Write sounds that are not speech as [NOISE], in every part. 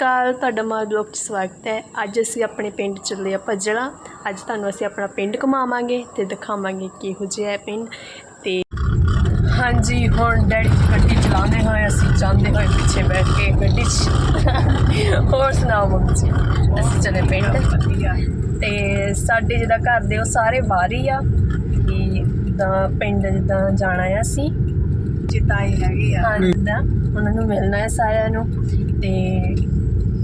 ਅਕਾਲ ਤੁਹਾਡਾ ਮਾਲ ਬਲੌਗ 'ਚ ਸਵਾਗਤ ਹੈ। ਅੱਜ ਅਸੀਂ ਆਪਣੇ ਪਿੰਡ ਚੱਲੇ ਆ ਭੱਜਣਾ। ਅੱਜ ਤੁਹਾਨੂੰ ਅਸੀਂ ਆਪਣਾ ਪਿੰਡ ਘੁਮਾਵਾਂਗੇ ਤੇ ਦਿਖਾਵਾਂਗੇ ਕਿਹੋ ਜਿਹਾ ਹੈ ਪਿੰਡ। ਤੇ ਹਾਂਜੀ ਹੁਣ ਡੈਡੀ ਜੀ ਗੱਡੀ ਚਲਾਉਂਦੇ ਹੋਏ ਅਸੀਂ ਜਾਂਦੇ ਹੋਏ ਪਿੱਛੇ ਬੈਠ ਕੇ ਗੱਡੀ 'ਚ। ਹੋਰ ਸੁਣਾਓ ਮੰਮੀ ਜੀ? ਅਸੀਂ ਚੱਲੇ ਪਿੰਡ। ਤੇ ਸਾਡੇ ਜਿਹਦਾ ਘਰ ਦੇ ਉਹ ਸਾਰੇ ਬਾਹਰ ਹੀ ਆ। ਕਿ ਜਿੱਦਾਂ ਪਿੰਡ ਜਿੱਦਾਂ ਜਾਣਾ ਆ ਅਸੀਂ। ਜਿਤਾਈ ਹੈਗੀ ਆ। ਹਾਂ ਜਿੱਦਾਂ ਉਹਨਾਂ ਨੂੰ ਮਿਲਣਾ ਹੈ ਸਾਰਿਆਂ ਨੂੰ। ਤੇ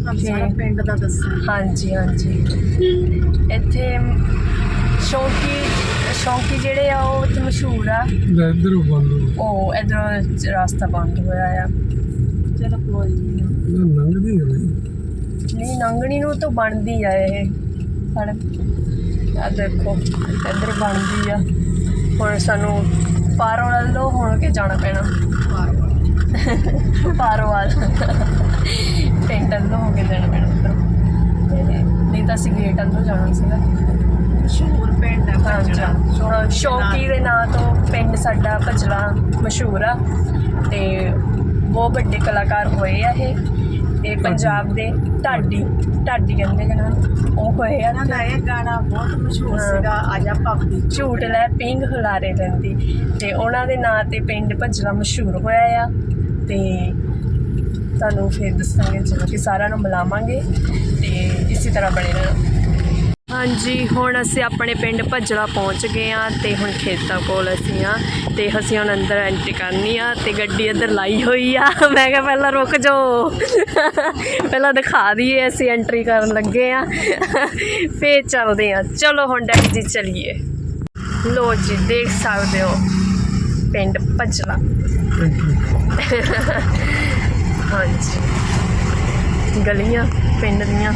ਹਮ ਸਾਰਾ ਪਿੰਡ ਦਾ ਦੱਸਣਾ ਹਾਂਜੀ ਹਾਂਜੀ। ਇੱਥੇ ਸ਼ੌਂਕੀ ਸ਼ੌਂਕੀ ਜਿਹੜੇ ਆ ਉਹ ਤੇ ਮਸ਼ਹੂਰ ਆ। ਇਧਰੋਂ ਬੰਦ ਉਹ ਇਧਰੋਂ ਰਸਤਾ ਬੰਦ ਹੋਇਆ ਆ। ਚਲੋ ਕੋਈ ਨਹੀਂ ਨਾ ਲੰਘਦੀ ਹੋਈ ਨਹੀਂ ਨੰਗਣੀ ਨੂੰ ਤਾਂ ਬਣਦੀ ਆ ਇਹ। ਸੜਕ ਆ ਦੇਖੋ ਇੱਧਰ ਬਣਦੀ ਆ। ਹੁਣ ਸਾਨੂੰ ਪਾਰੋਂ ਵੱਲੋਂ ਹੁਣ ਕੇ ਜਾਣਾ ਪੈਣਾ। ਪਾਰੋਂ ਵੱਲ ਪਿੰਡ ਵੱਲੋਂ ਹੋ ਕੇ ਜਾਣਾ ਪੈਣਾ ਉੱਧਰੋਂ। ਤੇ ਨਹੀਂ ਤਾਂ ਅਸੀਂ ਗੇਟ ਵੱਲੋਂ ਜਾਣਾ ਸੀਗਾ। ਮਸ਼ਹੂਰ ਪਿੰਡ ਹੈ ਭੱਜਣਾ। ਹਾਂ, ਸ਼ੌਂਕੀ ਦੇ ਨਾਂ ਤੋਂ ਪਿੰਡ ਸਾਡਾ ਭਜਲਾ ਮਸ਼ਹੂਰ ਆ। ਤੇ ਬਹੁਤ ਵੱਡੇ ਕਲਾਕਾਰ ਹੋਏ ਆ ਇਹ। ਇਹ ਪੰਜਾਬ ਦੇ ਢਾਡੀ ਢਾਡੀ ਕਹਿੰਦੇ ਜਨਾਂ ਉਹ ਹੋਏ ਆ ਦਾ ਇਹ ਗਾਣਾ ਬਹੁਤ ਮਸ਼ਹੂਰ। ਸੀਗਾ ਆਜਾ ਭਗਤੀ ਝੂਟ ਲੈ ਪਿੰਗ ਹੁਲਾਰੇ ਲੈਂਦੀ। ਤੇ ਉਹਨਾਂ ਦੇ ਨਾਂ ਤੇ ਪਿੰਡ ਭਜਲਾ ਮਸ਼ਹੂਰ ਹੋਇਆ ਆ। ਅਤੇ ਤੁਹਾਨੂੰ ਫਿਰ ਦੱਸਾਂਗੇ ਜਦੋਂ ਕਿ ਸਾਰਿਆਂ ਨੂੰ ਮਿਲਾਵਾਂਗੇ ਤੇ ਇਸੇ ਤਰ੍ਹਾਂ ਬਣੇ ਰਹਿਣਾ ਹਾਂਜੀ, ਹੁਣ ਅਸੀਂ ਆਪਣੇ ਪਿੰਡ ਭੱਜਲਾ ਪਹੁੰਚ ਗਏ ਆ ਤੇ ਹੁਣ ਖੇਤਾਂ ਕੋਲ ਅਸੀਂ ਆ ਤੇ ਅਸੀਂ ਹੁਣ ਅੰਦਰ ਐਂਟਰੀ ਕਰਨੀ ਆ ਤੇ ਗੱਡੀ ਇੱਧਰ ਲਾਈ ਹੋਈ ਆ। ਮੈਂ ਕਿਹਾ ਪਹਿਲਾਂ ਰੁਕ ਜਾਓ। ਪਹਿਲਾਂ ਦਿਖਾ ਦਈਏ, ਅਸੀਂ ਐਂਟਰੀ ਕਰਨ ਲੱਗੇ ਆ ਫੇਰ ਚੱਲਦੇ ਆ ਚਲੋ ਹੁਣ ਡੈਡੀ ਜੀ ਚਲੀਏ। ਲੋ ਜੀ, ਦੇਖ ਸਕਦੇ ਹੋ ਪਿੰਡ ਭੱਜਲਾ। ਹਾਂਜੀ। ਗਲੀਆਂ ਪਿੰਡ ਦੀਆਂ।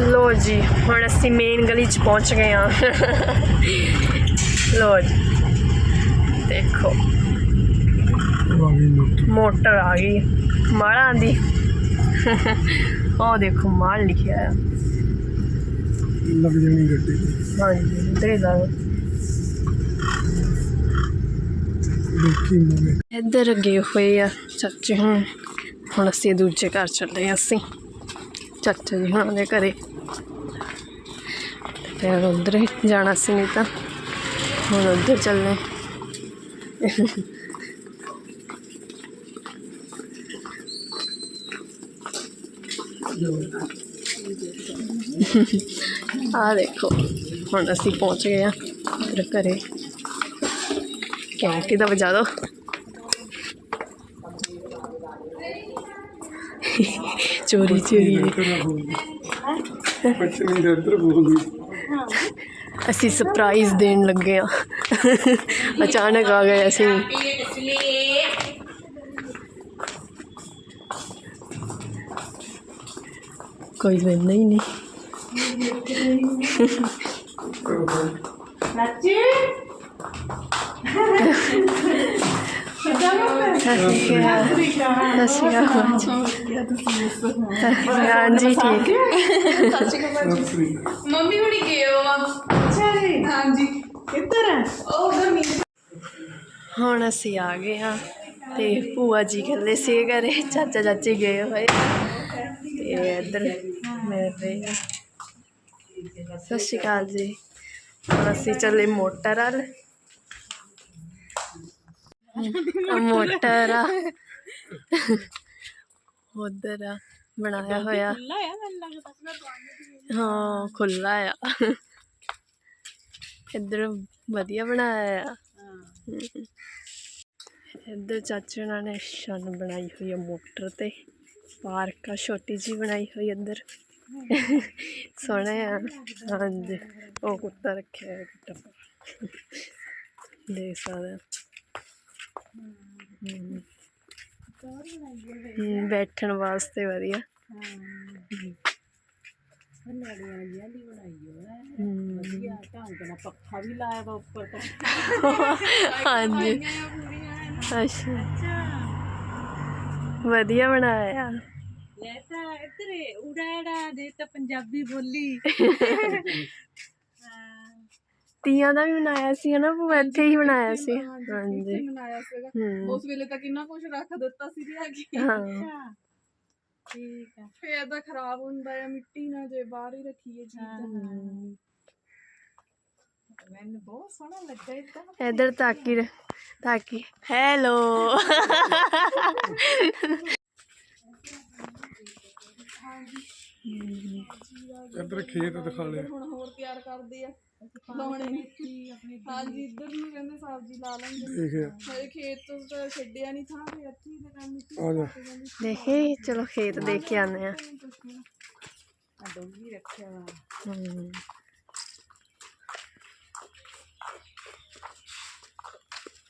ਲੋ ਜੀ ਹੁਣ ਅਸੀਂ ਮੇਨ ਗਲੀ 'ਚ ਪਹੁੰਚ ਗਏ ਹਾਂ। ਲੋ ਜੀ। ਦੇਖੋ। ਮੋਟਰ ਆ ਗਈ। ਮਾਲਾਂ ਦੀ। ਉਹ ਦੇਖੋ ਮਾਲ ਲਿਖਿਆ ਹੈ ਲੱਗ ਜਾਣੀ ਗੱਡੀ। ਹਾਂਜੀ ਇੱਧਰ ਹੀ ਦੇਖੀ ਮੋਗੇ ਇੱਧਰ ਗਏ ਹੋਏ ਆ ਚਾਚੇ ਹੁਣ। ਹੁਣ ਅਸੀਂ ਦੂਜੇ ਘਰ ਚੱਲੇ ਹਾਂ ਅਸੀਂ। ਚਾਚਾ ਜੀ ਹੁਣਾਂ ਦੇ ਘਰੇ। ਤੇ ਉਧਰ ਹੀ ਜਾਣਾ ਸੀ ਨਹੀਂ ਤਾਂ। ਹੁਣ ਉਧਰ ਚੱਲੇ। ਆ ਦੇਖੋ, ਹੁਣ ਅਸੀਂ ਪਹੁੰਚ ਗਏ ਆ ਘਰੇ। ਘੰਟੀ ਦਾ ਵਜਾ ਦੋ? ਚੋਰੀ ਚੋਰੀ। ਬੋਲਦੀ ਅਸੀਂ ਸਰਪ੍ਰਾਈਜ਼ ਦੇਣ ਲੱਗੇ ਆ ਅਚਾਨਕ ਆ ਗਏ ਅਸੀਂ। ਕੋਈ ਬੰਦਾ ਹੀ ਨਹੀਂ। ਸਸੀ ਹਾਂਜੀ ਠੀਕ ਮੰਮੀ ਹੁਣੀ ਗਏ ਹੋ ਆ ਅੱਛਾ ਜੀ ਹਾਂਜੀ ਕਿੱਧਰ ਹੈ ਉਹ ਉਧਰ ਹੁਣ ਅਸੀਂ ਆ ਗਏ ਹਾਂ ਤੇ ਭੂਆ ਜੀ ਇਕੱਲੇ ਸੀ ਘਰੇ, ਚਾਚਾ ਚਾਚੀ ਗਏ ਹੋਏ। ਤੇ ਇੱਧਰ ਮਿਲ ਰਹੇ ਆ ਸਤਿ ਸ਼੍ਰੀ ਅਕਾਲ ਜੀ। ਹੁਣ ਅਸੀਂ ਚੱਲੇ ਮੋਟਰ ਵੱਲ। ਮੋਟਰ। ਆ ਉਧਰ ਆ ਬਣਾਇਆ ਹੋਇਆ ਹਾਂ ਖੁੱਲਾ ਆ। ਇੱਧਰ ਵਧੀਆ ਬਣਾਇਆ ਆ। ਇੱਧਰ ਚਾਚੇ ਉਹਨਾਂ ਨੇ ਛੰਨ ਬਣਾਈ ਹੋਈ ਹੈ ਮੋਟਰ ਤੇ। ਪਾਰਕ ਆ ਛੋਟੀ ਜੀ ਬਣਾਈ ਹੋਈ ਇੱਧਰ। ਸੋਹਣਾ ਆ। ਹਾਂਜੀ। ਉਹ ਕੁੱਤਾ ਰੱਖਿਆ ਹੈ ਕੁੱਤਾ ਦੇਖ ਸਕਦੇ ਬੈਠਣ ਵਾਸਤੇ ਵਧੀਆ। ਲੜੀਆਂ ਜੀਆਂ ਦੀ ਬਣਾਈ ਹੋਇਆ ਹਮ, ਵਧੀਆ ਢੰਗ ਨਾਲ ਪੱਖਾ ਵੀ ਲਾਇਆ ਵਾ ਉੱਪਰ ਤਾਂ ਹਾਂਜੀ। ਅੱਛਾ। ਵਧੀਆ ਬਣਾਇਆ। ਲੈ ਤਾਂ ਇੱਧਰ ਉੜਾੜਾ ਦੇ ਤਾਂ ਪੰਜਾਬੀ ਬੋਲੀ। ਤੀਆਂ ਦਾ ਵੀ ਬਣਾਇਆ ਸੀ ਹਨਾ? ਉਹ ਇੱਥੇ ਹੀ ਬਣਾਇਆ ਸੀ। ਹਾਂਜੀ। ਮਨਾਇਆ ਸੀਗਾ। ਹੂੰ। ਉਸ ਵੇਲੇ ਤਾਂ ਕਿੰਨਾ ਕੁਝ ਰੱਖ ਦਿੱਤਾ ਸੀ ਕੇ ਹਾਂ। ਠੀਕ ਆ। ਫੇਰ ਤਾਂ ਖਰਾਬ ਹੁੰਦਾ ਆ ਮਿੱਟੀ ਨਾਲ ਜੇ ਬਾਹਰ ਹੀ ਰੱਖੀਏ ਚੀਜ਼ ਹਮ। ਮੈਨੂੰ ਬਹੁਤ ਸੋਹਣਾ ਲੱਗਾ ਇਦਾਂ ਇਧਰ ਤਾਕੀ ਰ- ਤਾਕੀ। ਹੈਲੋ। ਇੱਧਰ ਖੇਤ ਦਿਖਾ ਲਿਆ। ਹੁਣ ਹੋਰ ਤਿਆਰ ਕਰਦੇ ਆ। ਲਾਉਣੇ ਹਾਂਜੀ ਇੱਧਰ ਨੂੰ ਕਹਿੰਦੇ ਸਬਜ਼ੀ ਲਾ ਲੈਂਦੇ ਮੇਰੇ ਖੇਤ ਤੋਂ ਤਾਂ ਛੱਡਿਆ ਨਹੀਂ ਥਾਂ ਫੇ ਇੱਥੇ ਹੀ ਦੁਕਾਨ ਮਿੱਟੀ ਆ ਜਾ। ਦੇਖੇ ਚਲੋ ਖੇਤ ਦੇਖ ਕੇ ਆਨੇ ਆ। ਆ ਡੋਗੀ ਰੱਖਿਆ ਵਾ। ਹਮ।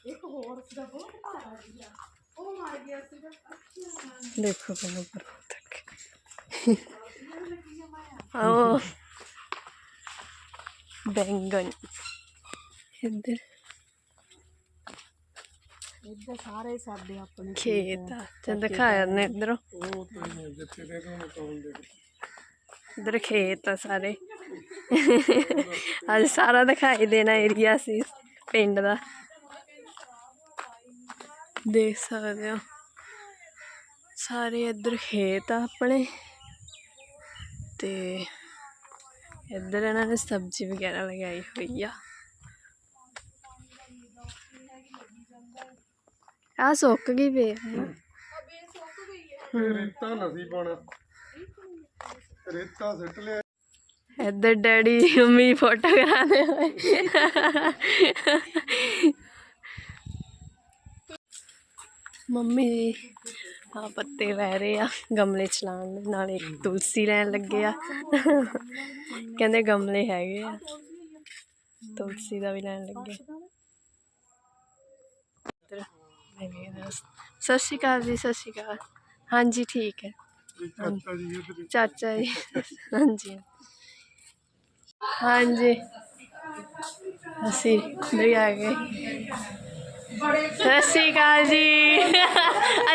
ਇੱਕ ਹੋਰ ਸੀਗਾ ਬਹੁਤ ਭਾਰਾ ਜਿਹਾ ਉਹ ਮਰ ਗਿਆ ਸੀਗਾ। ਦੇਖੋ ਪਹਿਲਾਂ ਉੱਪਰ ਤੱਕ ਆਓ [LAUGHS] ਬੈਂਗਨ ਇੱਧਰ। ਇੱਧਰ ਸਾਰੇ ਸਾਡੇ ਆਪਣੇ ਖੇਤ ਆ। ਤੇ ਦਿਖਾਇਆ ਨੇ ਇੱਧਰੋਂ। ਉਹ ਇੱਧਰ ਖੇਤ ਆ ਸਾਰੇ। ਅੱਜ ਸਾਰਾ ਦਿਖਾਈ ਦੇਣਾ ਏਰੀਆ ਸੀ ਪਿੰਡ ਦਾ। ਦੇਖ ਸਕਦੇ ਹੋ। ਸਾਰੇ ਇੱਧਰ ਖੇਤ ਆ ਆਪਣੇ। ਤੇ ਇੱਧਰ ਇਹਨਾਂ ਨੇ ਸਬਜ਼ੀ ਵਗੈਰਾ ਲਗਾਈ ਹੋਈ ਆ। ਆ ਸੁੱਕ ਗਈ ਵੇ। ਰੇਤਾ ਨਸੀ ਪਾਉਣਾ। ਰੇਤਾ ਸਿੱਟ ਲਿਆ। ਇੱਧਰ ਡੈਡੀ ਮੰਮੀ ਫੋਟੋ ਕਰਾਉਂਦੇ ਹੋਏ ਮੰਮੀ ਆ ਪੱਤੇ ਲੈ ਰਹੇ ਆ। ਗਮਲੇ ਚ ਲਾਉਣ ਦੇ ਨਾਲ ਇੱਕ ਤੁਲਸੀ ਲੈਣ ਲੱਗੇ ਆ। ਕਹਿੰਦੇ ਗਮਲੇ ਹੈਗੇ ਆ। ਤੁਲਸੀ ਦਾ ਵੀ ਲੈਣ ਲੱਗੇ। ਸਤਿ ਸ਼੍ਰੀ ਅਕਾਲ ਜੀ ਸਤਿ ਸ਼੍ਰੀ ਅਕਾਲ। ਹਾਂਜੀ ਠੀਕ ਹੈ। ਚਾਚਾ ਜੀ ਹਾਂਜੀ। ਹਾਂਜੀ। ਅਸੀਂ ਵੀ ਆ ਗਏ। ਸਤਿ ਸ਼੍ਰੀ ਅਕਾਲ ਜੀ।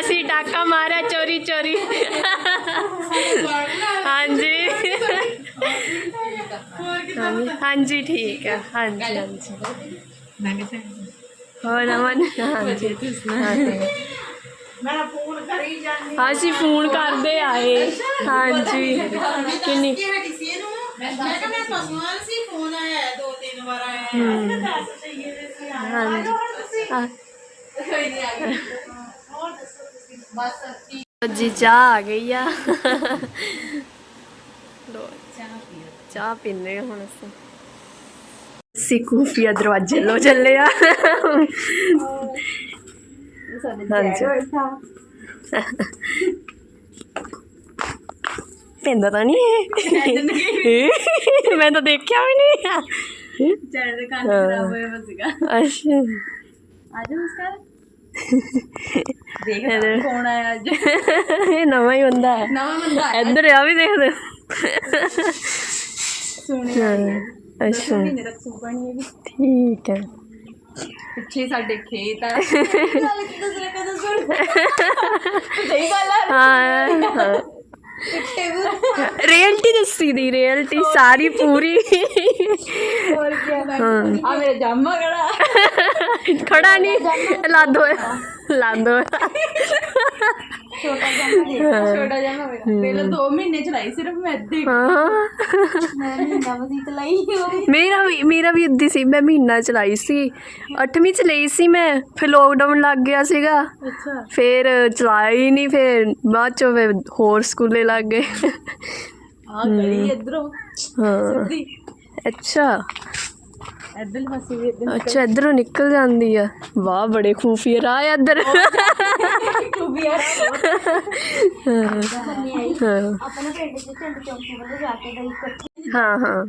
ਅਸੀਂ ਟਾਕਾ ਮਾਰਿਆ ਚੋਰੀ ਚੋਰੀ। ਹਾਂਜੀ। ਹਾਂਜੀ ਠੀਕ ਹੈ ਹਾਂਜੀ ਹਾਂਜੀ। ਹੋਰ ਅਮਨ ਹਾਂਜੀ। ਮੈਂ ਫੋਨ ਕਰੀ ਜਾਂਦੀ ਅਸੀਂ ਫੋਨ ਕਰਦੇ ਆਏ। ਹਾਂਜੀ। ਕਿੰਨੀ ਮੈਂ ਕਿਹਾ ਮੈਂ ਪਸਮਾਨ ਸੀ ਫੋਨ ਆਇਆ ਹੈ, ਦੋ ਤਿੰਨ ਵਾਰ ਆਇਆ। ਹੈ। ਦੱਸ ਚਾਹੀਏ ਦੇ ਸੀ ਹਾਂਜੀ ਹਾਂ। ਜੀ ਚਾਹ ਆ ਗਈ ਆ। ਲੋ ਚਾਹ ਪੀਨੇ ਹੁਣ ਅਸੀਂ। ਖੂਫੀਆ ਦਰਵਾਜ਼ੇ ਲੋ ਚੱਲੇ ਆ। ਪੈਂਦਾ ਤਾਂ ਨਹੀਂ ਮੈਂ ਤਾਂ ਦੇਖਿਆ ਵੀ ਨਹੀਂ ਚਾਹ ਦੇ ਕੰਨ। ਖਰਾਬ ਹੋਇਆ ਸੀਗਾ। ਅੱਛਾ। ਅੱਜ ਨਮਸਕਾਰ। ਦੇਖ ਇਹਦੇ- ਕੌਣ ਆਇਆ ਅੱਜ? ਇਹ ਨਵਾਂ ਹੀ ਹੁੰਦਾ ਹੈ। ਨਵਾਂ ਬੰਦਾ ਇੱਧਰ ਆ ਵੀ ਦੇਖਦੇ ਸੁਣੇ ਹਾਂ, ਅੱਛਾ। ਮਹੀਨੇ ਤੱਕ ਸੂ ਪਾਣੀ ਹੈਗੀ ਠੀਕ ਹੈ। ਪਿੱਛੇ ਸਾਡੇ ਖੇਤ ਆ। ਗੱਲ ਕੀ ਦੂਸਰੇ ਕਦੋਂ ਸੁਣ? ਸਹੀ ਗੱਲ ਆ। ਹਾਂ ਹਾਂ। ਰਿਐਲਿਟੀ ਦੱਸੀ ਦੀ ਰਿਐਲਿਟੀ ਸਾਰੀ ਪੂਰੀ। ਹੋਰ ਕੀ ਆ ਮੇਰੇ ਜਾਮਾ ਖੜਾ। ਖੜਾ ਨਹੀਂ ਲਾਦੋ ਲਾਦੋ ਛੋਟਾ ਦੇ ਮੇਰਾ ਪਹਿਲਾਂ 2 ਮਹੀਨੇ ਚਲਾਈ ਸਿਰਫ ਮੈਂ ਅੱਧੀ ਹਾਂ। ਮੈਂ ਮਹੀਨਾ ਵਧੀ ਚਲਾਈ ਹੋਈ ਮੇਰਾ ਵੀ ਮੇਰਾ ਵੀ ਸੀ ਮੈਂ ਮਹੀਨਾ ਚਲਾਈ ਸੀ। 8ਵੀਂ ਚ ਲਈ ਸੀ ਮੈਂ ਫਿਰ ਲੋਕਡਾਊਨ ਲੱਗ ਗਿਆ ਸੀਗਾ। ਅੱਛਾ। ਫਿਰ ਹੀ ਨਹੀਂ ਫਿਰ ਬਾਅਦ ਚੋਂ ਫਿਰ ਹੋਰ ਸਕੂਲੇ ਲੱਗ ਗਏ। ਆ ਗਲੀ ਇਧਰੋਂ ਹਾਂ। ਅੱਛਾ। ਇਧਰ ਫਸੀ ਵੀ ਇਧਰ ਅੱਛਾ ਇਧਰੋਂ ਨਿਕਲ ਜਾਂਦੀ ਆ। ਵਾਹ ਬੜੇ ਖੂਫੀਆ ਰਾਹ ਆ ਇੱਧਰ। ਹਾਂ ਹਾਂ। ਆਪਣਾ ਪਿੰਡ ਚ ਝੰਡ ਚੌਂਕੀ ਵੱਲ ਜਾ ਕੇ ਗਈ ਇਕੱਠੀ ਹਾਂ ਹਾਂ।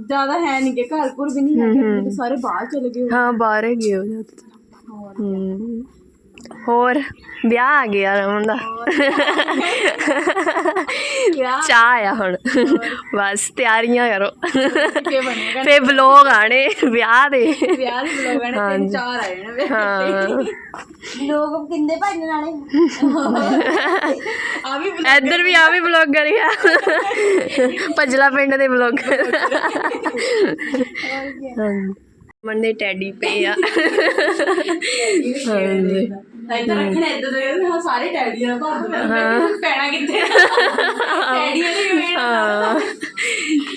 ਜ਼ਿਆਦਾ ਹੈ ਨਹੀਂ ਕਿ ਘਰਪੁਰ ਵੀ ਨਹੀਂ ਤਾਂ ਸਾਰੇ ਬਾਹਰ ਚਲੇ ਗਏ ਹਾਂ ਬਾਹਰ ਹੀ ਗਏ ਹੋ ਜ਼ਿਆਦਾਤਰ ਹਮ। ਹੋਰ ਵਿਆਹ ਆ ਗਿਆ ਰਮਨ ਦਾ। ਚਾਹ ਆ ਹੁਣ। ਬਸ ਤਿਆਰੀਆਂ ਕਰੋ। ਕੇ ਬਣੇਗਾ ਫੇ ਵਲੋਗ ਆਣੇ ਵਿਆਹ ਦੇ। ਵਿਆਹ ਦੀ ਬਲੋਗਾਂ ਨੇ ਤਿੰਨ। ਚਾਰ ਆਏ ਨੇ ਹਾਂ। ਲੋਕ ਕਿੰਦੇ ਭੱਜਣ ਵਾਲੇ ਆ ਵੀ ਇੱਧਰ ਵੀ ਆ ਵੀ ਬਲੌਗਰ ਹੀ ਆ। ਪਜਲਾ ਪਿੰਡ ਦੇ ਮਨ ਦੇ ਟੈਡੀ ਪਏ ਆ। ਹਾਂਜੀ। ਇੱਧਰ ਰੱਖਣਾ ਇੱਧਰ ਦੇ ਸਾਰੇ ਟੈਡੀਆਂ ਭਰ ਦੋ। ਪੈਣਾ ਕਿੱਥੇ ਟੈਡੀਆਂ ਦੇ ਹਾਂ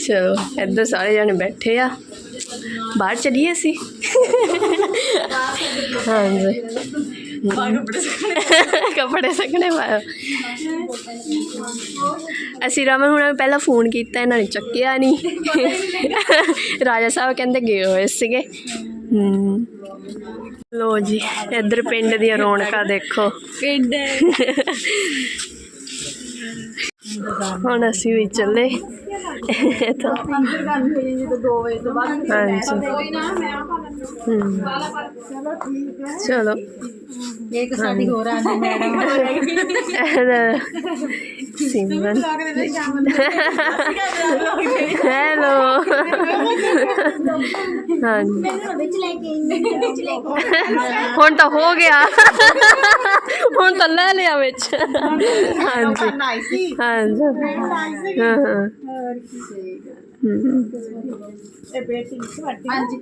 ਚਲੋ ਇੱਧਰ ਸਾਰੇ ਜਣੇ ਬੈਠੇ ਆ। ਬਾਹਰ ਚਲੀਏ ਅਸੀਂ? ਹਾਂਜੀ। ਕੱਪੜੇ ਸੁੱਕਣੇ। ਪਾਇਆ ਅਸੀਂ ਰਮਨ ਹੁਣਾਂ ਨੂੰ ਪਹਿਲਾਂ ਫੋਨ ਕੀਤਾ ਇਹਨਾਂ ਨੇ ਚੱਕਿਆ ਨਹੀਂ। ਰਾਜਾ ਸਾਹਿਬ ਕਹਿੰਦੇ ਗਏ ਹੋਏ ਸੀਗੇ। ਲੋ ਜੀ ਇੱਧਰ ਪਿੰਡ ਦੀਆਂ ਰੌਣਕਾਂ ਦੇਖੋ। ਪਿੰਡ। ਹੁਣ ਅਸੀਂ ਵੀ ਚੱਲੇ। ਇੱਥੋਂ। ਅੰਦਰ ਗੱਲ ਹੋਈ ਜਦੋਂ 2 ਵਜੇ ਤੋਂ ਬਾਅਦ ਹਾਂਜੀ। ਕੋਈ ਨਾ ਮੈਂ ਆ ਚਲੋ ਠੀਕ ਹੈ। ਚਲੋ। ਇੱਕ ਸਾਡੀ ਹੋਰ ਆਂਦੀ ਮੈਡਮ। ਸਿਮਰਨ ਹੈਲੋ ਹਾਂਜੀ ਹੁਣ ਤਾਂ ਹੋ ਗਿਆ। ਹੁਣ ਤਾਂ ਲੈ ਲਿਆ ਵਿੱਚ। ਹਾਂਜੀ। ਹਾਂਜੀ। ਹਾਂ ਹਾਂ। ਇਹ ਬੇਟੀ ਤੁਹਾਡੀ ਹਾਂਜੀ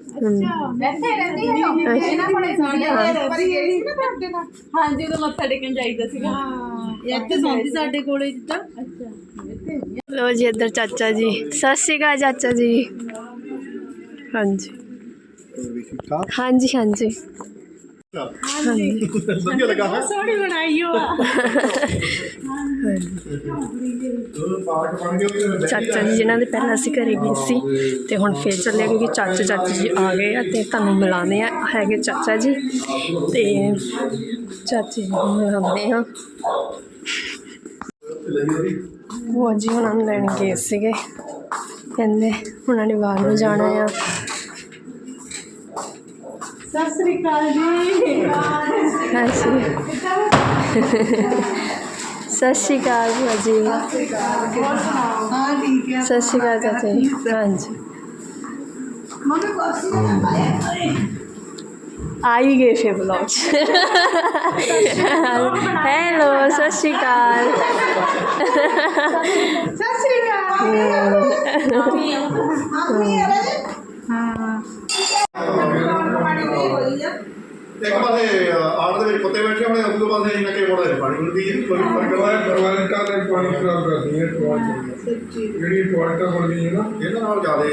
ਬੈਠੇ ਰਹਿੰਦੇ ਹੋ ਇਹਨਾਂ ਬੜੇ ਸਾਡੀਆਂ ਵਾਰੀ ਇਹ ਸੀ ਨਾ ਤੁਹਾਡੇ ਨਾਲ ਹਾਂਜੀ ਉਦੋਂ ਮੱਥਾ ਟੇਕਣ ਜਾਈਦਾ ਸੀਗਾ। ਹਾਂ ਇੱਥੇ ਸੌਂਦੀ ਸਾਡੇ ਕੋਲੇ ਜਿੱਦਾਂ। ਅੱਛਾ ਲੋ ਜੀ ਇੱਧਰ ਚਾਚਾ ਜੀ। ਸਤਿ ਸ਼੍ਰੀ ਅਕਾਲ ਚਾਚਾ ਜੀ। ਹਾਂਜੀ। ਹਾਂਜੀ ਹਾਂਜੀ। ਹਾਂਜੀ। ਵਧੀਆ ਲੱਗਾ ਹੈ? ਸੋਹਣੀ ਬਣਾਈ ਹੋ ਪਾਰਕ ਬਣ ਗਿਆ ਚਾਚਾ ਜੀ ਜਿਨ੍ਹਾਂ ਦੇ ਪਹਿਲਾਂ ਅਸੀਂ ਘਰੇ ਗਏ ਸੀ ਤੇ ਹੁਣ ਫੇਰ ਚੱਲੇ ਕਿਉਂਕਿ ਚਾਚਾ ਚਾਚੀ ਜੀ ਆ ਗਏ ਆ ਤੇ ਤੁਹਾਨੂੰ ਮਿਲਾਉਂਦੇ ਆ ਹੈਗੇ ਚਾਚਾ ਜੀ ਤੇ ਚਾਚੀ ਜੀ ਨੂੰ ਮਿਲਾਉਂਦੇ ਆ। ਉਹ ਜੀ ਉਹਨਾਂ ਨੂੰ ਲੈਣ ਗਏ ਸੀਗੇ ਕਹਿੰਦੇ ਉਹਨਾਂ ਨੇ ਬਾਹਰ ਨੂੰ ਜਾਣਾ ਆ। ਸਤਿ ਸ੍ਰੀ ਅਕਾਲ ਜੀ ਹਾਂਜੀ ਸਤਿ ਸ਼੍ਰੀ ਅਕਾਲ ਭੂਆ ਜੀ ਹਾਂ ਠੀਕ ਹੈ ਸਤਿ ਸ਼੍ਰੀ ਅਕਾਲ ਚਾਚਾ ਜੀ ਹਾਂਜੀ ਮੰਮੀ ਕੋਸੀ ਨਾ ਪਾਇਆ ਆ ਹੀ ਗਏ ਫਿਰ ਬਲੌਗ ਹੈਲੋ ਸਤਿ ਸ਼੍ਰੀ ਅਕਾਲ ਸਤਿ ਸ੍ਰੀ ਅਕਾਲ ਇੱਕ ਪਾਸੇ ਆੜ ਦੇ ਵਿੱਚ ਕੁੱਤੇ ਬੈਠੇ ਹੋਣੇ ਉਸ ਤੋਂ ਪਾਸੇ ਇਹਨਾਂ ਕੇ ਮੋੜਾ ਪਾਣੀ ਹੁੰਦੀ ਹੈ ਕੋਈ ਫ਼ਰਕ ਕਰਵਾਇਆ ਕਰਵਾਇਆ ਤਾਂ ਪਾਣੀ ਖਰਾਬ ਕਰਦੀ ਹੈ। ਟਵਾਲਟ ਜਿਹੜੀ ਟਵਾਲਟ ਬਣਦੀ ਹੈ ਨਾ ਇਹਦੇ ਨਾਲ ਜ਼ਿਆਦੇ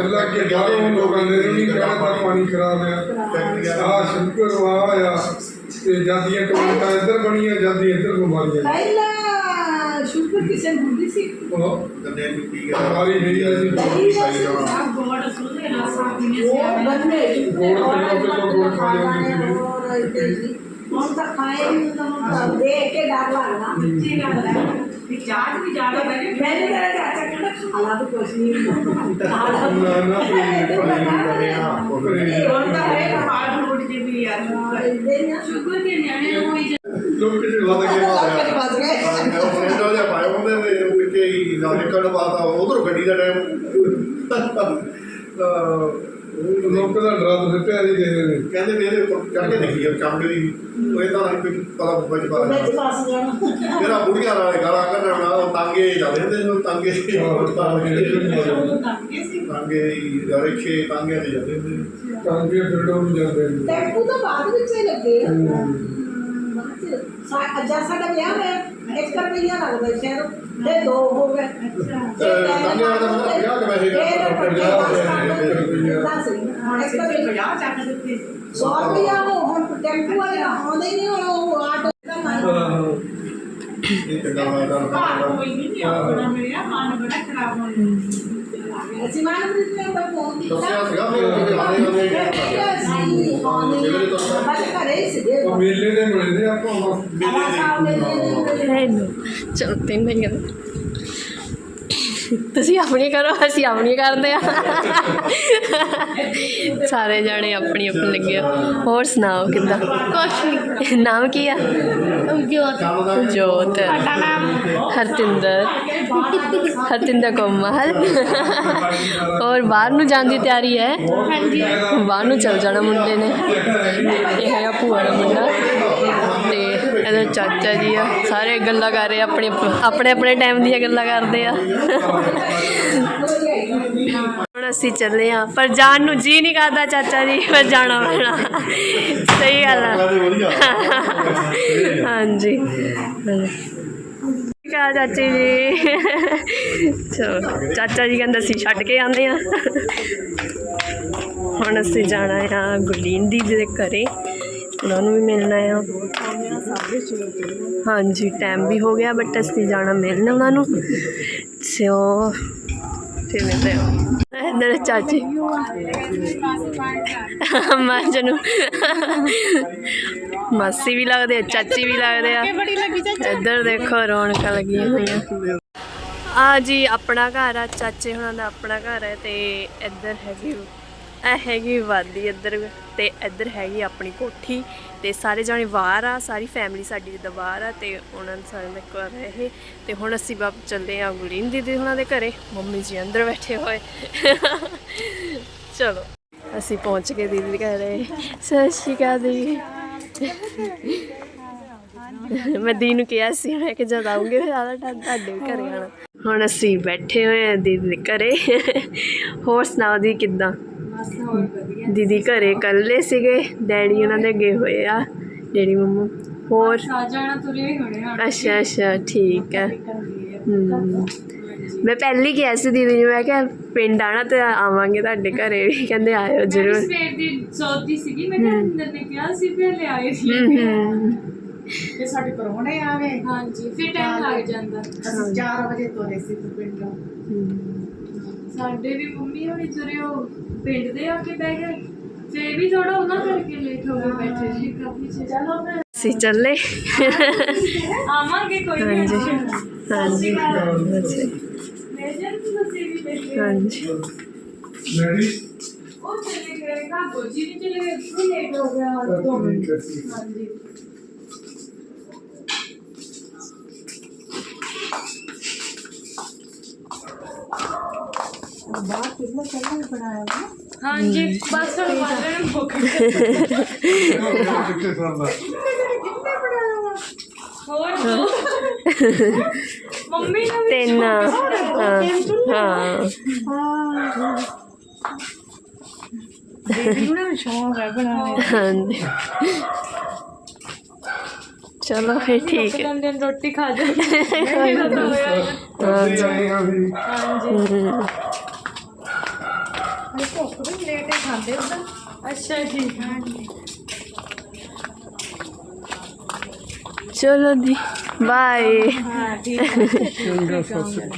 ਅੱਲਾ ਕੇ ਬਾਹਰੋਂ ਲੋਕਾਂ ਨੇ ਨਹੀਂ ਕਹਿਣਾ ਤਾਂ ਪਾਣੀ ਖਰਾਬ ਆ। ਆ। ਸ਼ੁਕਰ ਵਾਹ ਆ ਤੇ ਜਾਂਦੀਆਂ ਟਵਾਲਟਾਂ ਇੱਧਰ ਬਣੀਆਂ ਜਾਂਦੀ ਇੱਧਰ ਬਿਮਾਰੀਆਂ। ਪਹਿਲਾਂ ਸ਼ੁਕਰ ਕਿਸੇ ਨੂੰ ਹੁੰਦੀ ਸੀ। ਉਹ ਗੰਦੇ ਮਿੱਟੀ ਬਿਮਾਰੀ ਨਹੀਂ ਆ ਜੀ ਉਹ ਬੰਦੇ ਗੋੜ ਕਿਲੋ ਕਿਲੋ ਗੋੜ ਖਾ ਜਾਂਦੀ ਹੁਣ ਤਾਂ ਖਾਏ ਨਹੀਂ ਤਾਂ ਦੇਖ ਕੇ ਡਰ ਲੱਗਦਾ ਸੱਚੀ ਗੱਲ ਹੈ ਵੀ ਚਾਟ ਵੀ ਜਾਣਾ ਮੈਂ ਮੈਂ ਤੇਰਾ ਚਾਚਾ ਕਹਿੰਦਾ ਖਾਲਾ ਤਾਂ ਕੁਛ ਨਹੀਂ ਖਾਲਾ ਨਾ ਨਾ ਹੁਣ ਤਾਂ ਹੈ ਹਾਰਡ ਰੋਡ ਜੇ ਵੀ ਯਾਰ ਸ਼ੁਕਰ ਕੇ ਨਿਆਣੇ ਹੋਈ ਲੋਕ ਕਿਤੇ ਗਏ ਬਸ ਗਏ ਉਹ ਫਰੈਂਡ ਵਾਲੇ ਪਾਏ ਹੁੰਦੇ ਨੇ ਉਹ ਪਿੱਛੇ ਹੀ ਨਾ ਨਿਕਲਣ ਬਾਤਾ ਉਧਰ ਗੱਡੀ ਦਾ ਟਾਈਮ ਲੋਕ ਦਾ ਡਰਾ ਤੋਂ ਸਿੱਟਿਆ ਨਹੀਂ ਦੇ ਨੇ। ਕਹਿੰਦੇ ਵੀ ਇਹਦੇ ਉੱਪਰ ਚੜ ਕੇ ਦੇਖੀ ਆ ਚਮੜੇ ਦੀ ਉਹ ਇਹਦਾ ਨਹੀਂ ਕੋਈ ਪਤਾ ਵਿੱਚ ਪਾ ਵਿੱਚ ਫਸ ਜਾਣਾ ਜਿਹੜਾ ਬੁੜੀਆਂ ਨਾਲ ਗਾਲਾਂ ਕੱਢਣ ਵਾਲਾ ਉਹ ਤਾਂਗੇ ਜਾਂਦੇ ਹੁੰਦੇ ਨੇ ਉਹ ਤਾਂਗੇ ਤਾਂਗੇ ਰਿਕਸ਼ੇ ਤਾਂਗੇ ਤੇ ਜਾਂਦੇ ਹੁੰਦੇ ਨੇ ਤਾਂ ਕਿ ਫਿਰ ਡੋਲ ਜਾਂਦੇ ਨੇ ਟੈਂਪੂ ਤਾਂ ਬਾਅਦ ਵਿੱਚ ਹੀ ਲੱਗੇ ਆ। ਸਾ ਅੱਜਾ ਸਾਡਾ ਵਿਆਹ ਹੋਇਆ। ਇੱਕ ਰੁਪਈਆ ਲੱਗਦਾ ਸ਼ਹਿਰ ਤੇ ਦੋ ਹੋ ਗਏ ਤਾਂਗੇ ਵਾਲਾ ਤਾਂ ਮਤਲਬ ਵਿਆਹ ਕੇ ਵੈਸੇ ਹੁਣ ਇੱਕ ਰੁਪਈਆ 50 ਚੱਕ ਦਿੱਤੇ 100 ਰੁਪਈਆ ਉਹ ਹੁਣ ਟੈਂਪੂ ਵਾਲੇ ਆਉਂਦੇ ਹੀ ਨਹੀਂ ਹੁਣ ਉਹ ਆਟੋ ਦਾ ਮਨ ਹਾਂ ਇਹ ਚੰਗਾ ਹੋਇਆ ਤਾਂ ਨਹੀਂ ਆਪਣਾ ਮੇਰਾ ਮਨ ਬੜਾ ਖਰਾਬ ਹੋ ਗਿਆ ਅਸੀਂ ਮਨ ਵਿੱਚ ਨੇ ਤਾਂ ਫੋਨ ਕੀਤਾ? ਦੱਸਿਆ ਸੀਗਾ ਵੀ ਉਹ ਜਿਹੜੇ ਆਲੇ ਵਾਲੇ ਬਸ ਘਰੇ ਹੀ ਸੀਗੇ। ਉਹ ਮੇਲੇ ਦੇ ਮਿਲਦੇ ਆਪਾਂ ਹੈਲੋ ਚਲੋ ਤਿੰਨ ਨਹੀਂ ਗੱਲ। ਤੁਸੀਂ ਆਪਣੀ ਕਰੋ ਅਸੀਂ ਆਪਣੀ ਕਰਦੇ ਆ। ਸਾਰੇ ਜਾਣੇ ਆਪਣੀ ਆਪਣੀ ਲੱਗੇ ਆ। ਹੋਰ ਸੁਣਾਓ ਕਿੱਦਾਂ? ਕੁਛ ਨਹੀਂ ਨਾਮ ਕੀ ਆ? ਜੋਤ। ਜੋਤ। ਹਰਤਿੰਦਰ। ਹਰਤਿੰਦਰ ਕੋਮਲ। ਹੋਰ ਬਾਹਰ ਨੂੰ ਜਾਣ ਦੀ ਤਿਆਰੀ ਹੈ? ਬਾਹਰ ਨੂੰ ਚਲ ਜਾਣਾ ਮੁੰਡੇ ਨੇ। ਇਹ ਹੈਗਾ ਭੂਆ ਦਾ ਮੁੰਡਾ। ਤੇ ਇਹਦਾ ਚਾਚਾ ਜੀ ਆ। ਸਾਰੇ ਗੱਲਾਂ ਕਰ ਰਹੇ ਆਪਣੇ ਆਪਣੇ ਆਪਣੇ ਟਾਈਮ ਦੀਆਂ ਗੱਲਾਂ ਕਰਦੇ ਆ। ਹੁਣ ਅਸੀਂ ਚੱਲੇ ਆ ਪਰ ਜਾਣ ਨੂੰ ਜੀ ਨਹੀਂ ਕਰਦਾ ਚਾਚਾ ਜੀ ਪਰ ਜਾਣਾ ਪੈਣਾ। ਸਹੀ ਗੱਲ ਆ। ਹਾਂਜੀ। ਕਾ ਚਾਚੀ ਜੀ? ਚਲੋ ਚਾਚਾ ਜੀ ਕਹਿੰਦਾ ਅਸੀਂ ਛੱਡ ਕੇ ਆਉਂਦੇ ਆ ਹੁਣ ਅਸੀਂ ਜਾਣਾ ਆ ਗੁਰਲੀਨ ਦੀ ਦੇ ਘਰੇ। ਉਹਨਾਂ ਨੂੰ ਵੀ ਮਿਲਣਾ ਆ। ਹਾਂਜੀ ਟਾਈਮ ਵੀ ਹੋ ਗਿਆ ਬਟ ਅਸੀਂ ਜਾਣਾ ਮਿਲਣ ਉਹਨਾਂ ਨੂੰ। ਸੋ ਫਿਰ ਮਿਲਦੇ ਹਾਂ ਇੱਧਰ ਚਾਚੀ। ਮਾਜਨੂ ਮਾਸੀ ਵੀ ਲੱਗਦੇ ਆ, ਚਾਚੀ ਵੀ ਲੱਗਦੇ ਆ। ਇੱਧਰ ਦੇਖੋ, ਰੌਣਕਾਂ ਲੱਗੀਆਂ ਹੋਈਆਂ। ਆ ਜੀ, ਆਪਣਾ ਘਰ ਆ, ਚਾਚੇ ਹੁਣਾਂ ਦਾ ਆਪਣਾ ਘਰ ਹੈ ਤੇ ਇੱਧਰ ਹੈਗੀ ਇਹ ਹੈਗੀ ਵਾਦੀ ਇੱਧਰ, ਤੇ ਇੱਧਰ ਹੈਗੀ ਆਪਣੀ ਕੋਠੀ। ਤੇ ਸਾਰੇ ਜਾਣੇ ਬਾਹਰ ਆ, ਸਾਰੀ ਫੈਮਿਲੀ ਸਾਡੀ ਜਿੱਦਾਂ ਬਾਹਰ ਆ ਤੇ ਉਹਨਾਂ ਦੇ ਸਾਰਿਆਂ ਦਾ ਘਰ ਹੈ ਇਹ। ਤੇ ਹੁਣ ਅਸੀਂ ਬਾਪ ਚੱਲੇ ਆ ਗੁਲੀਨ ਦੀਦੀ ਉਹਨਾਂ ਦੇ ਘਰੇ। ਮੰਮੀ ਜੀ ਅੰਦਰ ਬੈਠੇ ਹੋਏ। ਚਲੋ, ਅਸੀਂ ਪਹੁੰਚ ਗਏ ਦੀਦੀ ਦੇ ਘਰੇ। ਸਤਿ ਸ਼੍ਰੀ ਅਕਾਲ ਦੀਦੀ। [LAUGHS] ਮੈਂ ਦੀ ਨੂੰ ਕਿਹਾ ਸੀ, ਮੈਂ ਕਿ ਜਦ ਆਉਂਗੇ ਫਿਰ ਤੁਹਾਡੇ ਵੀ ਘਰੇ ਆਣਾ। ਹੁਣ ਅਸੀਂ ਬੈਠੇ ਹੋਏ ਆ ਦੀਦੀ ਦੇ ਘਰੇ। ਹੋਰ ਸੁਣਾਓ ਦੀ ਕਿੱਦਾਂ? ਦੀਦੀ ਘਰੇ ਕੱਲੇ ਸੀਗੇ, ਡੈਡੀ ਉਹਨਾਂ ਦੇ ਗਏ ਹੋਏ ਆ, ਡੈਡੀ ਮੰਮੂ। ਹੋਰ? ਜਾਣਾ ਤੁਰੇ ਹੀ ਹੋਣੇ ਆ ਅੱਛਾ ਅੱਛਾ, ਠੀਕ ਹੈ। ਹਮ। ਮੈਂ ਪਹਿਲੀ ਕਿਹਾ ਸੀ ਦੀਦੀ ਨੂੰ, ਮੈਂ ਕਿਹਾ ਪਿੰਡ ਆਣਾ ਤੇ ਆਵਾਂਗੇ ਤੁਹਾਡੇ ਘਰੇ ਵੀ। ਕਹਿੰਦੇ ਆਇਓ ਜ਼ਰੂਰ। ਸਵੇਰ ਦੀ ਸੋਚਦੀ ਸੀਗੀ ਮੈਂ ਕਿਹਾ ਅੰਦਰ ਨੇ ਕਿਹਾ ਸੀ ਫਿਰ ਲੈ ਆਏ ਸੀ ਹਮ ਹਮ ਤੇ ਸਾਡੇ ਪਰੋਣੇ ਆ ਗਏ ਹਾਂਜੀ ਫਿਰ ਟਾਈਮ ਲੱਗ ਜਾਂਦਾ। ਅਸੀਂ 4 ਵਜੇ ਤੋਰੇ ਸੀ ਤੇ ਪਿੰਡੋਂ। ਸਾਡੇ ਵੀ ਮੰਮੀ ਹੋਣੀ ਤੁਰੇ ਉਹ ਪਿੰਡ ਦੇ ਆ ਕੇ ਬਹਿ ਗਏ। ਫੇਰ ਵੀ ਥੋੜਾ ਉਹਨਾਂ ਕਰਕੇ ਲੇਟ ਹੋ ਗਏ ਬੈਠੇ ਸੀ ਕਾਫੀ ਚਲੋ ਫਿਰ। ਅਸੀਂ ਚੱਲੇ। ਆਵਾਂਗੇ ਕੋਈ ਨਹੀਂ ਹਾਂਜੀ। ਹਾਂਜੀ। ਹਾਂਜੀ। ਡੈਡੀ ਉਹ ਚਲੇ ਗਏ ਕਾ ਗੋਜੀ ਨਹੀਂ ਚਲੇ ਗਏ ਇੱਥੇ ਲੇਟ ਹੋ ਗਿਆ ਦੋ ਮਿੰਟ ਹਾਂਜੀ ਬਾਹਰ ਕਿੰਨਾ ਚੱਲਣਾ ਬਣਾਇਆ ਵਾ ਹਾਂਜੀ ਬਸ ਹੁਣ ਮਾਰਨ ਨੂੰ ਭੁੱਖ। ਕਿੱਥੇ ਸਰਦਾ ਹੋਰ ਦੋ ਨੂੰ ਵੀ ਤਿੰਨ। ਹਾਂ ਹਾਂ ਨਾ ਸ਼ੌਂਕ ਹੈ ਬਣਾਉਣੇ ਹਾਂਜੀ। ਚਲੋ ਫਿਰ ਠੀਕ ਹੈ। ਦਿਨ ਰੋਟੀ ਖਾ ਜਾਂਦੇ ਹਾਂਜੀ। ਭੁੱਖ ਵੀ ਲੇਟ ਖਾਂਦੇ ਉਦੋਂ। ਅੱਛਾ ਠੀਕ ਹੈ ਚਲੋ ਜੀ ਬਾਏ।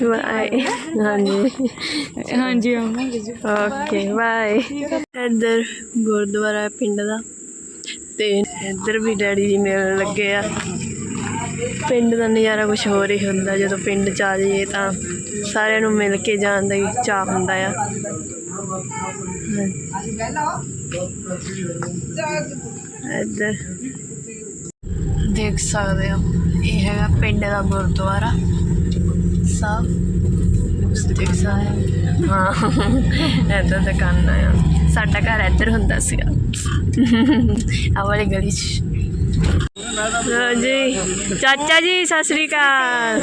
ਬਾਏ ਹਾਂਜੀ। ਹਾਂਜੀ ਆਵਾਂਗੇ ਜੀ ਓਕੇ ਬਾਏ। ਇੱਧਰ ਗੁਰਦੁਆਰਾ ਹੈ ਪਿੰਡ ਦਾ ਤੇ ਇੱਧਰ ਵੀ ਡੈਡੀ ਜੀ ਮਿਲਣ ਲੱਗੇ ਆ। ਪਿੰਡ ਦਾ ਨਜ਼ਾਰਾ ਕੁਝ ਹੋਰ ਹੀ ਹੁੰਦਾ ਜਦੋਂ ਪਿੰਡ ਚ ਆ ਜਾਈਏ ਤਾਂ ਸਾਰਿਆਂ ਨੂੰ ਮਿਲ ਕੇ ਜਾਣ ਦਾ ਚਾਹ ਹੁੰਦਾ ਆ। ਇੱਧਰ ਦੇਖ ਸਕਦੇ ਹੋ। ਇਹ ਹੈਗਾ ਪਿੰਡ ਦਾ ਗੁਰਦੁਆਰਾ। ਸਾਹਿਬ ਦੇਖ ਸਕਦੇ ਹੋ। ਹਾਂ, ਇੱਧਰ ਦੁਕਾਨਾਂ ਆ। ਸਾਡਾ ਘਰ ਇੱਧਰ ਹੁੰਦਾ ਸੀਗਾ। ਆ ਵਾਲੀ ਗਲੀ 'ਚ। ਹਾਂਜੀ। ਚਾਚਾ ਜੀ, ਸਤਿ ਸ੍ਰੀ ਅਕਾਲ।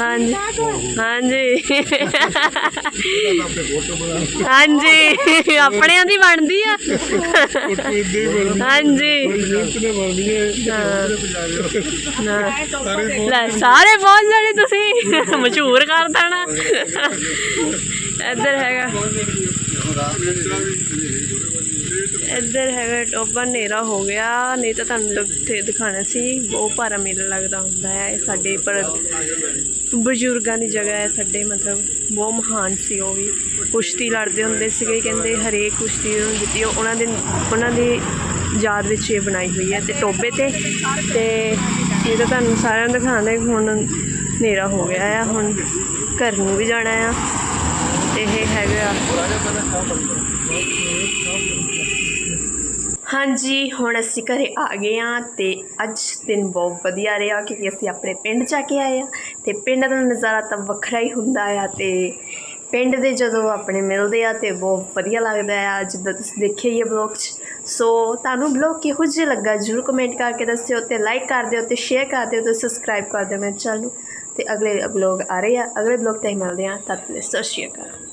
ਹਾਂਜੀ। ਹਾਂਜੀ। ਹਾਂਜੀ। ਆਪਣਿਆਂ ਦੀ ਬਣਦੀ ਆ। ਹਾਂਜੀ। ਲੈ, ਸਾਰੇ ਬਹੁਤ ਜਾਣੇ ਤੁਸੀਂ ਮਸ਼ਹੂਰ ਕਰ ਦੇਣਾ। ਇੱਧਰ ਹੈਗਾ। ਇੱਧਰ ਹੈਗਾ ਟੋਬਾ, ਹਨੇਰਾ ਹੋ ਗਿਆ। ਨਹੀਂ ਤਾਂ ਤੁਹਾਨੂੰ ਉੱਥੇ ਤੇ ਦਿਖਾਣਾ ਸੀ। ਬਹੁਤ ਭਾਰਾ ਮੇਲਾ ਲੱਗਦਾ ਹੁੰਦਾ ਹੈ। ਇਹ ਸਾਡੇ ਪਰ ਬਜ਼ੁਰਗਾਂ ਦੀ ਜਗ੍ਹਾ ਹੈ। ਸਾਡੇ ਮਤਲਬ ਬਹੁਤ ਮਹਾਨ ਸੀ ਉਹ ਵੀ। ਕੁਸ਼ਤੀ ਲੜਦੇ ਹੁੰਦੇ ਸੀਗੇ। ਕਹਿੰਦੇ ਹਰੇਕ ਕੁਸ਼ਤੀ ਉਹਨੂੰ ਜਿੱਤੀ ਉਹਨਾਂ ਦੇ, ਉਹਨਾਂ ਦੀ ਯਾਦ ਵਿੱਚ ਇਹ ਬਣਾਈ ਹੋਈ ਹੈ ਤੇ ਟੋਬੇ ਤੇ। ਤੇ ਇਹ ਤਾਂ ਤੁਹਾਨੂੰ ਸਾਰਿਆਂ ਨੂੰ ਦਿਖਾਉਂਦੇ ਹੁਣ ਹਨੇਰਾ ਹੋ ਗਿਆ ਆ ਹੁਣ ਘਰ ਨੂੰ ਵੀ ਜਾਣਾ ਆ ਇਹ ਹੈਗਾ। ਹਾਂਜੀ, ਹੁਣ ਅਸੀਂ ਘਰੇ ਆ ਗਏ ਆ ਤੇ ਅੱਜ ਦਿਨ ਬਹੁਤ ਵਧੀਆ ਰਿਹਾ ਕਿਉਂਕਿ ਅਸੀਂ ਆਪਣੇ ਪਿੰਡ ਜਾ ਕੇ ਆਏ ਆ ਤੇ ਪਿੰਡ ਦਾ ਨਜ਼ਾਰਾ ਤਾਂ ਵੱਖਰਾ ਹੀ ਹੁੰਦਾ ਆ ਤੇ ਪਿੰਡ ਦੇ ਜਦੋਂ ਆਪਣੇ ਮਿਲਦੇ ਆ ਤੇ ਬਹੁਤ ਵਧੀਆ ਲੱਗਦਾ ਆ, ਜਿੱਦਾਂ ਤੁਸੀਂ ਦੇਖਿਆ ਹੀ ਹੈ ਬਲੌਗ 'ਚ। ਸੋ ਤੁਹਾਨੂੰ ਬਲੌਗ ਕਿਹੋ ਜਿਹਾ ਲੱਗਾ ਜਰੂਰ ਕਮੈਂਟ ਕਰਕੇ ਦੱਸਿਓ ਤੇ ਲਾਈਕ ਕਰ ਦਿਓ ਤੇ ਸ਼ੇਅਰ ਕਰ ਦਿਓ ਤੇ ਸਬਸਕ੍ਰਾਈਬ ਕਰ ਦਿਓ ਮੇਰੇ ਚੈਨਲ ਨੂੰ। ਤੇ ਅਗਲੇ ਬਲੌਗ ਆ ਰਹੇ ਆ। ਅਗਲੇ ਬਲੌਗ ਤੇ ਹੀ ਮਿਲਦੇ ਆ ਤਦ ਤੱਕ ਸਤਿ ਸ਼੍ਰੀ ਅਕਾਲ।